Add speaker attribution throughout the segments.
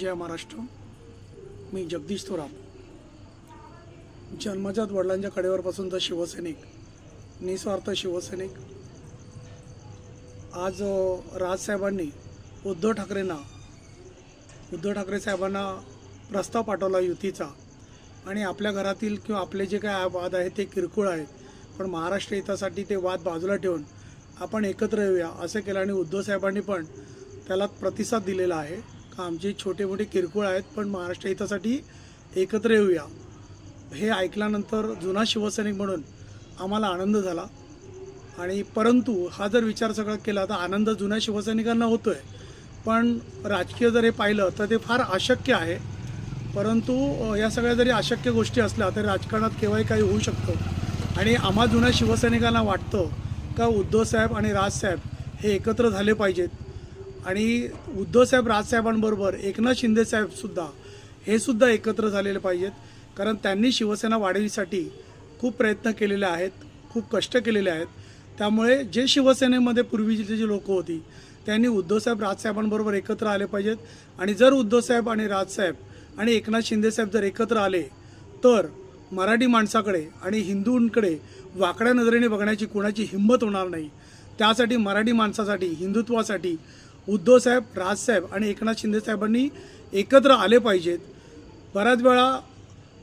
Speaker 1: जय महाराष्ट्र. मी जगदीश थोरात. जन्मजात वडिलांच्या कडेवरपासूनचा शिवसैनिक निस्वार्थ शिवसैनिक. आज राजसाहेबांनी उद्धव ठाकरेंना उद्धव ठाकरे साहेबांना प्रस्ताव पाठवला युतीचा. आणि आपल्या घरातील किंवा आपले जे काय वाद आहेत ते किरकोळ आहेत. पण महाराष्ट्र हितासाठी ते वाद बाजूला ठेवून आपण एकत्र येऊया असं केलं आणि उद्धव साहेबांनी पण त्याला प्रतिसाद दिलेला आहे. आमचे छोटे मोठे किरकोळ आहेत पण महाराष्ट्र हितासाठी एकत्र येऊया. हे ऐकल्यानंतर जुना शिवसैनिक म्हणून आम्हाला आनंद झाला. आणि परंतु हा जर विचार सगळा केला तर आनंद जुन्या शिवसैनिकांना होतो आहे पण राजकीय जर हे पाहिलं तर ते फार अशक्य आहे. परंतु या सगळ्या जरी अशक्य गोष्टी असल्या तरी राजकारणात केव्हाही काही होऊ शकतं. आणि आम्हा जुन्या शिवसैनिकांना वाटतं का उद्धवसाहेब आणि राजसाहेब हे एकत्र झाले पाहिजेत? आणि उद्धवसाहेब राजसाहेबांबरोबर एकनाथ शिंदेसाहेबसुद्धा हे सुद्धा एकत्र झालेले पाहिजेत. कारण त्यांनी शिवसेना वाढवण्यासाठी खूप प्रयत्न केलेले आहेत खूप कष्ट केलेले आहेत. त्यामुळे जे शिवसेनेमध्ये पूर्वीची जी लोकं होती त्यांनी उद्धवसाहेब राजसाहेबांबरोबर एकत्र आले पाहिजेत. आणि जर उद्धवसाहेब आणि राजसाहेब आणि एकनाथ शिंदेसाहेब जर एकत्र आले तर मराठी माणसाकडे आणि हिंदूंकडे वाकड्या नजरेने बघण्याची कोणाची हिंमत होणार नाही. त्यासाठी मराठी माणसासाठी हिंदुत्वासाठी उद्धवसाहेब राजसाहेब आणि एकनाथ शिंदेसाहेबांनी एकत्र आले पाहिजेत. बऱ्याच वेळा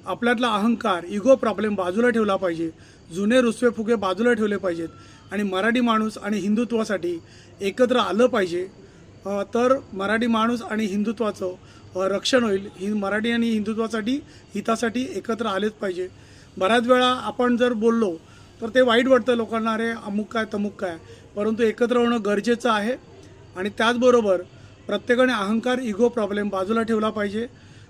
Speaker 1: आपल्यातला अहंकार इगो प्रॉब्लेम बाजूला ठेवला पाहिजे. जुने रुसवे फुगे बाजूला ठेवले पाहिजेत. आणि मराठी माणूस आणि हिंदुत्वासाठी एकत्र आलं पाहिजे. तर मराठी माणूस आणि हिंदुत्वाचं रक्षण होईल. ही मराठी आणि हिंदुत्वासाठी हितासाठी एकत्र आलेच पाहिजे. बऱ्याच वेळा आपण जर बोललो तर ते वाईट वाटतं लोकांना. अरे अमुक काय तमुक काय. परंतु एकत्र होणं गरजेचं आहे. आणि त्याचबरोबर प्रत्येकाने अहंकार इगो प्रॉब्लेम बाजूला ठेवला पाहिजे.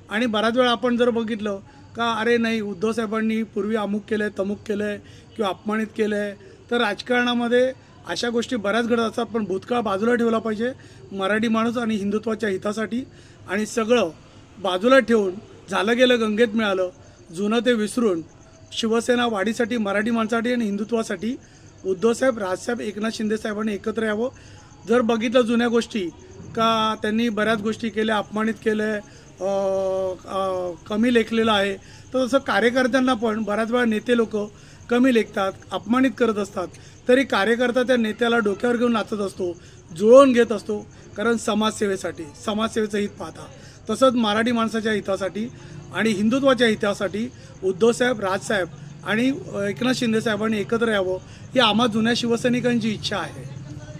Speaker 1: आणि बऱ्याच वेळा आपण जर बघितलं का अरे नाही उद्धव साहेबांनी पूर्वी अमुक केलं आहे तमुक केलं आहे किंवा अपमानित केलं आहे तर राजकारणामध्ये अशा गोष्टी बऱ्याच घडत असतात. पण भूतकाळ बाजूला ठेवला पाहिजे. मराठी माणूस आणि हिंदुत्वाच्या हितासाठी आणि सगळं बाजूला ठेवून झालं गेलं गंगेत मिळालं जुनं ते विसरून शिवसेना वाढीसाठी मराठी माणसासाठी आणि हिंदुत्वासाठी उद्धवसाहेब राजसाहेब एकनाथ शिंदेसाहेबांनी एकत्र यावं. जर बघितलं जुन्या गोष्टी का त्यांनी बऱ्याच गोष्टी केल्या अपमानित केलं आहे कमी लेखलेलं आहे तर तसं कार्यकर्त्यांना पण बऱ्याच वेळा नेते लोक कमी लेखतात अपमानित करत असतात. तरी कार्यकर्ता त्या नेत्याला डोक्यावर घेऊन नाचत असतो जुळवून घेत असतो कारण समाजसेवेसाठी समाजसेवेचं हित पाहता. तसंच मराठी माणसाच्या हितासाठी आणि हिंदुत्वाच्या हितासाठी उद्धवसाहेब राजसाहेब आणि एकनाथ शिंदेसाहेबांनी एकत्र यावं ही आम्हा जुन्या शिवसैनिकांची इच्छा आहे.